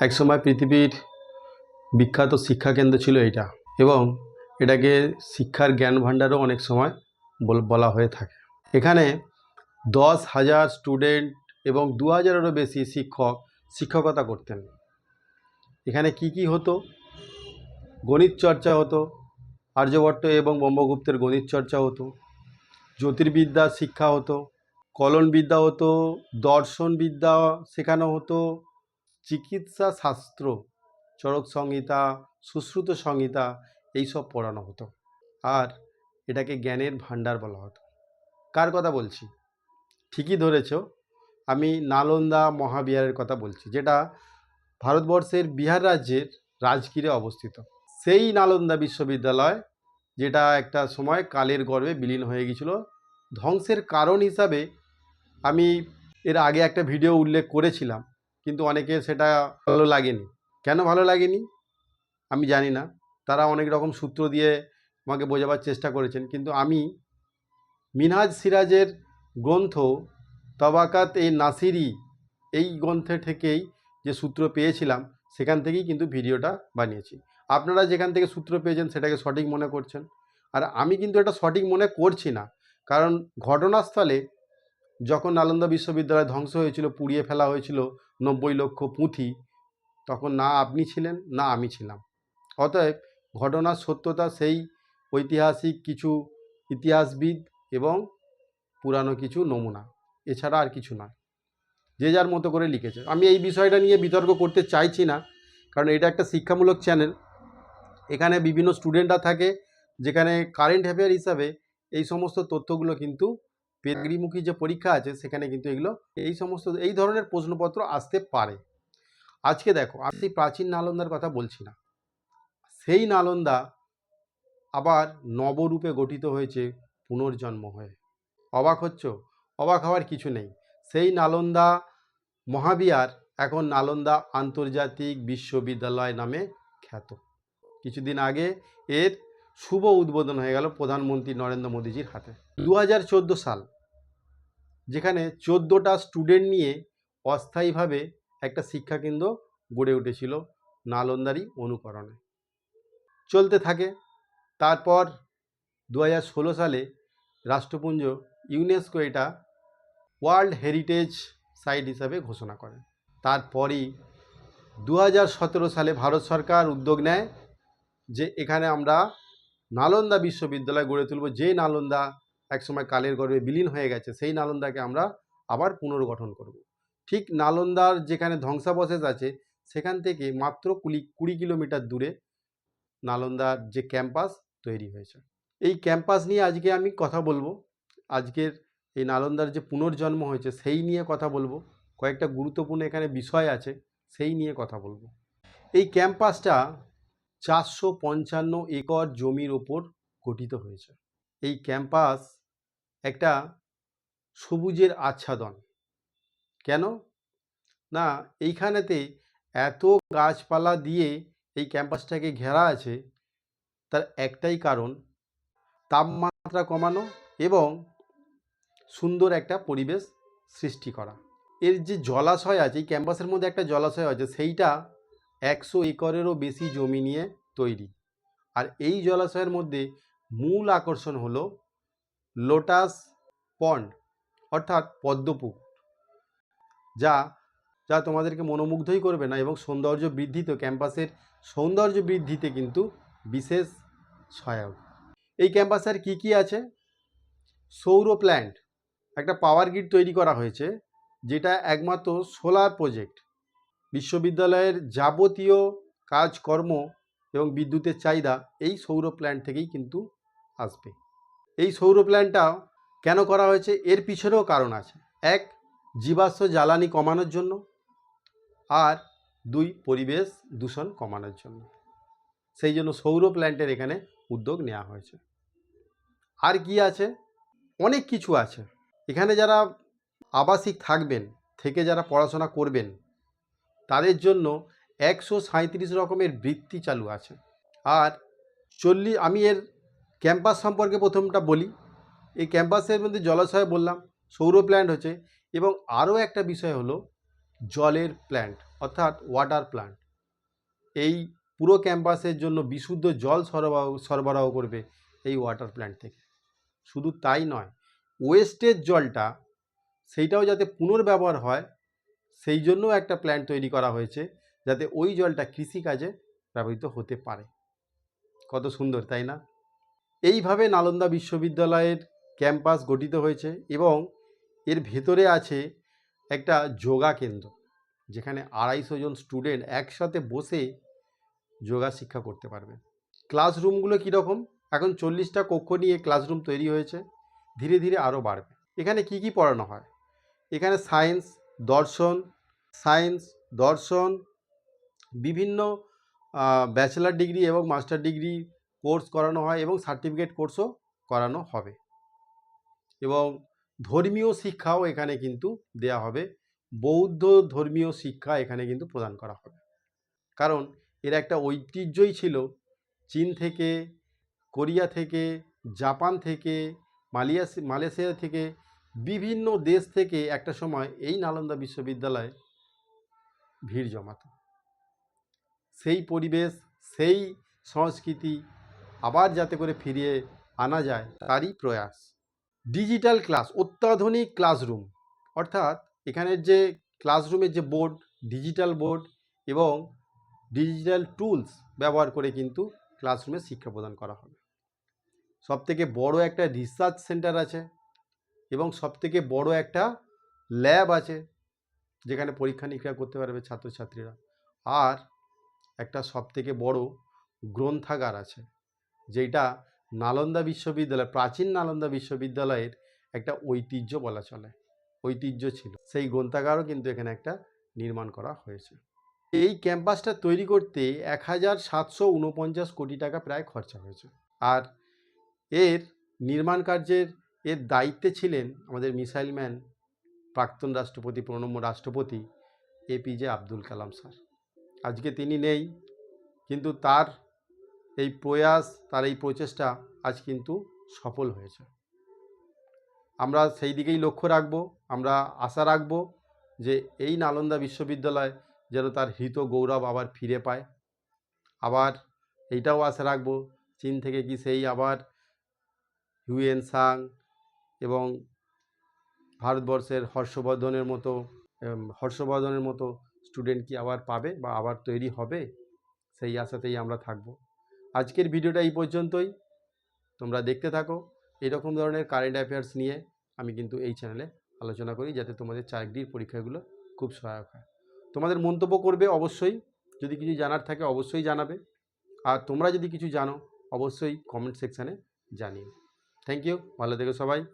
একসময় পৃথিবীর বিখ্যাত শিক্ষাকেন্দ্র ছিল এটা এবং এটাকে শিক্ষার জ্ঞান ভাণ্ডারও অনেক সময় বল- হয়ে থাকে। এখানে দশ হাজার স্টুডেন্ট এবং দু হাজারেরও বেশি শিক্ষক, শিক্ষকতা করতেন। এখানে কি কি হতো? গণিত চর্চা হতো, আর্যভট্ট এবং ব্রহ্মগুপ্তের গণিত চর্চা হতো জ্যোতির্বিদ্যা শিক্ষা হতো, কলনবিদ্যা হতো, দর্শনবিদ্যা শেখানো হতো চিকিৎসা শাস্ত্র চরক সংহিতা, সুশ্রুত সংহিতা, এইসব পড়ানো হতো। আর এটাকে জ্ঞানের ভাণ্ডার বলা হতো। কার কথা বলছি? ঠিকই ধরেছ, আমি নালন্দা মহাবিহারের কথা বলছি, যেটা ভারতবর্ষের বিহার রাজ্যের রাজগীরে অবস্থিত। সেই নালন্দা বিশ্ববিদ্যালয়, যেটা একটা সময় কালের গর্ভে বিলীন হয়ে গিয়েছিল। ধ্বংসের কারণ হিসাবে আমি এর আগে একটা ভিডিও উল্লেখ করেছিলাম। কিন্তু অনেকে সেটা ভালো লাগেনি। কেন ভালো লাগেনি? আমি জানি না। তারা অনেক রকম সূত্র দিয়ে আমাকে বোঝাবার চেষ্টা করেছেন। কিন্তু আমি মিনহাজ সিরাজের গ্রন্থ তবাকাত এই নাসিরি এই গ্রন্থে থেকেই যে সূত্র পেয়েছিলাম, সেখান থেকেই কিন্তু ভিডিওটা বানিয়েছি। আপনারা যেখান থেকে সূত্র পেয়েছেন, সেটাকে সঠিক মনে করছেন। আর আমি কিন্তু এটা সঠিক মনে করছি না। কারণ ঘটনাস্থলে যখন নালন্দা বিশ্ববিদ্যালয় ধ্বংস হয়েছিল, পুড়িয়ে ফেলা হয়েছিল নব্বই লক্ষ পুঁথি, তখন না আপনি ছিলেন, না আমি ছিলাম। অতএব ঘটনার সত্যতা সেই ঐতিহাসিক কিছু ইতিহাসবিদ এবং পুরানো কিছু নমুনা। এছাড়া আর কিছু নয়। যে যার মতো করে লিখেছে। আমি এই বিষয়টা নিয়ে বিতর্ক করতে চাইছি না, কারণ এটা একটা শিক্ষামূলক চ্যানেল। এখানে বিভিন্ন স্টুডেন্টরা থাকে, যেখানে কারেন্ট অ্যাফেয়ার হিসাবে এই সমস্ত তথ্যগুলো কিন্তু পেগরিমুখী যে পরীক্ষা আছে, সেখানে কিন্তু এগুলো এই সমস্ত, এই ধরনের প্রশ্নপত্র আসতে পারে। আজকে দেখো, আমি সেই প্রাচীন নালন্দার কথা বলছি না। সেই নালন্দা আবার নবরূপে গঠিত হয়েছে, পুনর্জন্ম হয়ে। অবাক হচ্ছ? অবাক হওয়ার কিছু নেই। সেই নালন্দা মহাবিহার এখন নালন্দা আন্তর্জাতিক বিশ্ববিদ্যালয় নামে খ্যাত। কিছুদিন আগে এর শুভ উদ্বোধন হয়ে গেল প্রধানমন্ত্রী নরেন্দ্র মোদীজির হাতে। দু হাজার চোদ্দ সাল যেখানে চোদ্দোটা স্টুডেন্ট নিয়ে অস্থায়ীভাবে একটা শিক্ষাকেন্দ্র গড়ে উঠেছিল নালন্দারই অনুকরণে। চলতে থাকে। তারপর দু হাজার ষোলো সালে রাষ্ট্রপুঞ্জ ইউনেস্কো এটা ওয়ার্ল্ড হেরিটেজ সাইট হিসাবে ঘোষণা করে। তারপরই দু হাজার সতেরো সালে ভারত সরকার উদ্যোগ নেয় যে এখানে আমরা নালন্দা বিশ্ববিদ্যালয় গড়ে তুলব। যে নালন্দা একসময় কালের গর্ভে বিলীন হয়ে গেছে, সেই নালন্দাকে আমরা আবার পুনর্গঠন করব। ঠিক নালন্দার যেখানে ধ্বংসাবশেষ আছে, সেখান থেকে মাত্র কুড়ি কুড়ি কিলোমিটার দূরে নালন্দার যে ক্যাম্পাস তৈরি হয়েছে। এই ক্যাম্পাস নিয়ে আজকে আমি কথা বলব। আজকের এই নালন্দার যে পুনর্জন্ম হয়েছে, সেই নিয়ে কথা বলব। কয়েকটা গুরুত্বপূর্ণ এখানে বিষয় আছে, সেই নিয়ে কথা বলব। এই ক্যাম্পাসটা চারশো পঞ্চান্ন একর জমির ওপর গঠিত হয়েছে। এই ক্যাম্পাস একটা সবুজের আচ্ছাদন। কেন? না, এইখানেতে এত গাছপালা দিয়ে এই ক্যাম্পাসটাকে ঘেরা আছে, তার একটাই কারণ, তাপমাত্রা কমানো এবং সুন্দর একটা পরিবেশ সৃষ্টি করা। এর যে জলাশয় আছে, এই ক্যাম্পাসের মধ্যে একটা জলাশয় আছে, সেইটা একশো একরেরও বেশি জমি নিয়ে তৈরি। আর এই জলাশয়ের মধ্যে মূল আকর্ষণ হলো লোটাস পন্ড, অর্থাৎ পদ্মপুকুর, যা যা তোমাদেরকে মনোমুগ্ধই করবে না এবং সৌন্দর্য বৃদ্ধিতে ক্যাম্পাসের সৌন্দর্য বৃদ্ধিতে কিন্তু বিশেষ সহায়ক এই ক্যাম্পাসের কি কি আছে? সৌর প্ল্যান্ট, একটা পাওয়ার গ্রিড তৈরি করা হয়েছে, যেটা একমাত্র সোলার প্রজেক্ট। বিশ্ববিদ্যালয়ের যাবতীয় কাজকর্ম এবং বিদ্যুতের চাহিদা এই সৌর প্ল্যান্ট থেকেই কিন্তু আসবে। এই সৌর প্ল্যান্টটা কেন করা হয়েছে? এর পিছনেও কারণ আছে। এক, জীবাশ্ম জ্বালানি কমানোর জন্য। আর দুই, পরিবেশ দূষণ কমানোর জন্য। সেই জন্য সৌর প্ল্যান্টের এখানে উদ্যোগ নেওয়া হয়েছে। আর কি আছে? অনেক কিছু আছে। এখানে যারা আবাসিক থাকবেন, থেকে যারা পড়াশোনা করবেন তাদের জন্য একশো সাঁইত্রিশ রকমের বৃত্তি চালু আছে। আর চল্লিশ, আমি এর ক্যাম্পাস সম্পর্কে প্রথমটা বলি। এই ক্যাম্পাসের মধ্যে জলাশয় বললাম, সৌর প্ল্যান্ট হচ্ছে এবং আরও একটা বিষয় হলো জলের প্ল্যান্ট অর্থাৎ ওয়াটার প্ল্যান্ট এই পুরো ক্যাম্পাসের জন্য বিশুদ্ধ জল সরবরাহ সরবরাহ করবে এই ওয়াটার প্ল্যান্ট থেকে। শুধু তাই নয় ওয়েস্টের জলটা সেইটাও যাতে পুনর্ব্যবহার হয় সেই জন্য একটা প্ল্যান তৈরি করা হয়েছে যাতে ওই জলটা কৃষিকাজে ব্যবহৃত হতে পারে। কত সুন্দর, তাই না? এইভাবে নালন্দা বিশ্ববিদ্যালয়ের ক্যাম্পাস গঠিত হয়েছে এবং এর ভেতরে আছে একটা যোগা কেন্দ্র, যেখানে আড়াইশো জন স্টুডেন্ট একসাথে বসে যোগা শিক্ষা করতে পারবে। ক্লাসরুমগুলো কীরকম? এখন চল্লিশটা কক্ষ নিয়ে ক্লাসরুম তৈরি হয়েছে, ধীরে ধীরে আরও বাড়বে। এখানে কি কি পড়ানো হয়? এখানে সায়েন্স দর্শন, সায়েন্স, দর্শন, বিভিন্ন ব্যাচেলার ডিগ্রি এবং মাস্টার ডিগ্রি কোর্স করানো হয় এবং সার্টিফিকেট কোর্সও করানো হবে। এবং ধর্মীয় শিক্ষাও এখানে কিন্তু দেয়া হবে। বৌদ্ধ ধর্মীয় শিক্ষা এখানে কিন্তু প্রদান করা হবে। কারণ এর একটা ঐতিহ্যই ছিল চীন থেকে, কোরিয়া থেকে, জাপান থেকে, মালিয়াস, মালয়েশিয়া থেকে বিভিন্ন দেশ থেকে একটা সময় এই নালন্দা বিশ্ববিদ্যালয়ে ভিড় জমাতো। সেই পরিবেশ, সেই সংস্কৃতি আবার যাতে করে ফিরিয়ে আনা যায় তারই প্রয়াস। ডিজিটাল ক্লাস, অত্যাধুনিক ক্লাসরুম, অর্থাৎ এখানের যে ক্লাসরুমের যে বোর্ড, ডিজিটাল বোর্ড এবং ডিজিটাল টুলস ব্যবহার করে কিন্তু ক্লাসরুমে শিক্ষা প্রদান করা হবে। সবথেকে বড় একটা রিসার্চ সেন্টার আছে এবং সবথেকে বড় একটা ল্যাব আছে, যেখানে পরীক্ষা নিরীক্ষা করতে পারবে ছাত্রছাত্রীরা। আর একটা সবথেকে বড় গ্রন্থাগার আছে যেটা নালন্দা বিশ্ববিদ্যালয়, প্রাচীন নালন্দা বিশ্ববিদ্যালয়ের একটা ঐতিহ্য বলা চলে, ঐতিহ্য ছিল। সেই গ্রন্থাগারও কিন্তু এখানে একটা নির্মাণ করা হয়েছে। এই ক্যাম্পাসটা তৈরি করতে এক হাজার সাতশো উনপঞ্চাশ কোটি টাকা প্রায় খরচা হয়েছে। আর এর নির্মাণ কার্যের এর দায়িত্বে ছিলেন আমাদের মিসাইল ম্যান প্রাক্তন রাষ্ট্রপতি, প্রণম্য রাষ্ট্রপতি এপিজে আব্দুল কালাম স্যার। আজকে তিনি নেই, কিন্তু তার এই প্রয়াস, তার এই প্রচেষ্টা আজ কিন্তু সফল হয়েছে। আমরা সেই দিকেই লক্ষ্য রাখব, আমরা আশা রাখব যে এই নালন্দা বিশ্ববিদ্যালয় যেন তার হৃত গৌরব আবার ফিরে পায়। আবার এইটাও আশা রাখব, চীন থেকে কি সেই আবার হিউয়েন সাং এবং ভারতবর্ষের হর্ষবর্ধনের মতো হর্ষবর্ধনের মতো স্টুডেন্ট কি আবার পাবে বা আবার তৈরি হবে? সেই আশাতেই আমরা থাকব। আজকের ভিডিওটা এই পর্যন্তই। তোমরা দেখতে থাকো। এরকম ধরনের কারেন্ট অ্যাফেয়ার্স নিয়ে আমি কিন্তু এই চ্যানেলে আলোচনা করি, যাতে তোমাদের চাকরির পরীক্ষাগুলো খুব সহায়ক হয়। তোমাদের মন্তব্য করবে অবশ্যই। যদি কিছু জানার থাকে অবশ্যই জানাবে। আর তোমরা যদি কিছু জানো, অবশ্যই কমেন্ট সেকশানে জানিও। থ্যাংক ইউ ভালো থেকো সবাই।